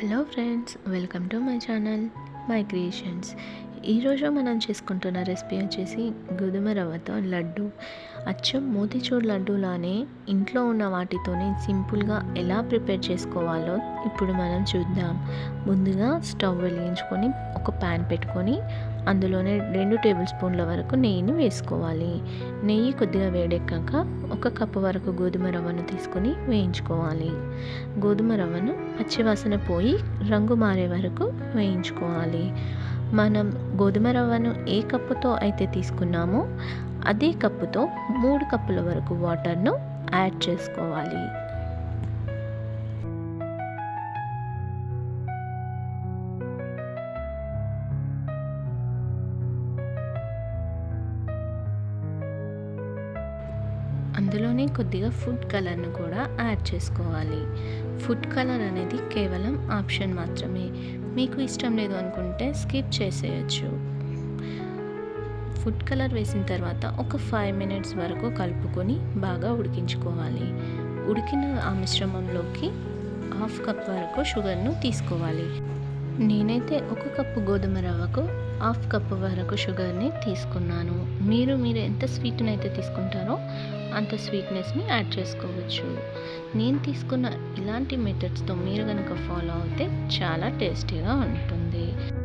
Hello friends welcome to my channel my creations. ఈరోజు మనం చేసుకుంటున్న రెసిపీ వచ్చేసి గోధుమ రవ్వతో లడ్డు. అచ్చం మోతిచూర్ లడ్డూలానే ఇంట్లో ఉన్న వాటితోనే సింపుల్గా ఎలా ప్రిపేర్ చేసుకోవాలో ఇప్పుడు మనం చూద్దాం. ముందుగా స్టవ్ వెలిగించుకొని ఒక ప్యాన్ పెట్టుకొని అందులోనే రెండు టేబుల్ స్పూన్ల వరకు నెయ్యిని వేసుకోవాలి. నెయ్యి కొద్దిగా వేడెక్కాక ఒక కప్పు వరకు గోధుమ రవ్వను తీసుకొని వేయించుకోవాలి. గోధుమ రవ్వను పచ్చివాసన పోయి రంగు మారే వరకు వేయించుకోవాలి. మనం గోధుమ రవ్వను ఏ కప్పుతో అయితే తీసుకున్నామో అదే కప్పుతో మూడు కప్పుల వరకు వాటర్ను యాడ్ చేసుకోవాలి. అందులోనే కొద్దిగా ఫుడ్ కలర్ను కూడా యాడ్ చేసుకోవాలి. ఫుడ్ కలర్ అనేది కేవలం ఆప్షన్ మాత్రమే. మీకు ఇష్టం లేదు అనుకుంటే స్కిప్ చేసేయచ్చు. ఫుడ్ కలర్ వేసిన తర్వాత ఒక ఫైవ్ మినిట్స్ వరకు కలుపుకొని బాగా ఉడికించుకోవాలి. ఉడికిన ఆ మిశ్రమంలోకి హాఫ్ కప్ వరకు షుగర్ను తీసుకోవాలి. నేనైతే ఒక కప్పు గోధుమ రవ్వకు హాఫ్ కప్ వరకు షుగర్ని తీసుకున్నాను. మీరు మీరు ఎంత స్వీట్ని అయితే తీసుకుంటారో అంత స్వీట్నెస్ని యాడ్ చేసుకోవచ్చు. నేను తీసుకున్న ఇలాంటి మెథడ్స్తో మీరు కనుక ఫాలో అవుతే చాలా టేస్టీగా ఉంటుంది.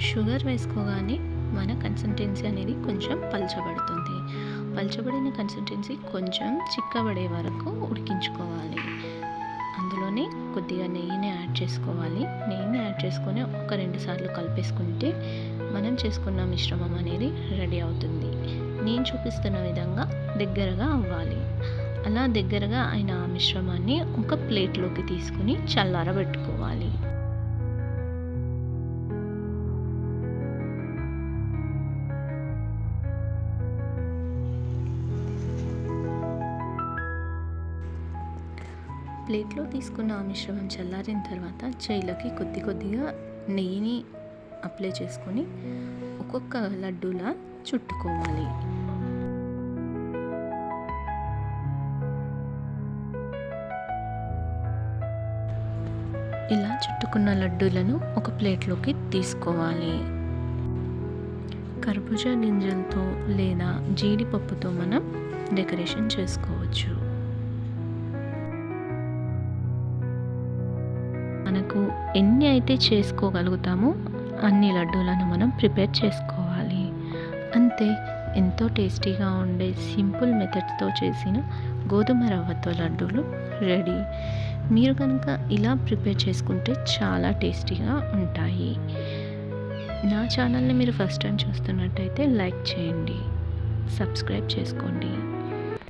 షుగర్ వేసుకోగానే మన కన్సిస్టెన్సీ అనేది కొంచెం పల్చబడుతుంది. పల్చబడిన కన్సిస్టెన్సీ కొంచెం చిక్కబడే వరకు ఉడికించుకోవాలి. అందులోనే కొద్దిగా నెయ్యిని యాడ్ చేసుకోవాలి. నెయ్యిని యాడ్ చేసుకొని ఒక రెండు సార్లు కలిపేసుకుంటే మనం చేసుకున్న మిశ్రమం అనేది రెడీ అవుతుంది. నేను చూపిస్తున్న విధంగా దగ్గరగా అవ్వాలి. అలా దగ్గరగా అయిన ఆ మిశ్రమాన్ని ఒక ప్లేట్లోకి తీసుకుని చల్లారబెట్టుకోవాలి. ప్లేట్లో తీసుకున్న ఆ మిశ్రమం చల్లారిన తర్వాత చేయిలకి కొద్ది కొద్దిగా నెయ్యిని అప్లై చేసుకొని ఒక్కొక్క లడ్డూలా చుట్టుకోవాలి. ఇలా చుట్టుకున్న లడ్డూలను ఒక ప్లేట్లోకి తీసుకోవాలి. కర్బూజా గింజలతో లేదా జీడిపప్పుతో మనం డెకరేషన్ చేసుకోవచ్చు. మనకు ఎన్ని అయితే చేసుకోగలుగుతామో అన్ని లడ్డూలను మనం ప్రిపేర్ చేసుకోవాలి. అంతే ఎంతో టేస్టీగా ఉండే సింపుల్ మెథడ్స్తో చేసిన గోధుమ రవ్వతో లడ్డూలు రెడీ. మీరు కనుక ఇలా ప్రిపేర్ చేసుకుంటే చాలా టేస్టీగా ఉంటాయి. నా ఛానల్ని మీరు ఫస్ట్ టైం చూస్తున్నట్టయితే లైక్ చేయండి సబ్స్క్రైబ్ చేసుకోండి.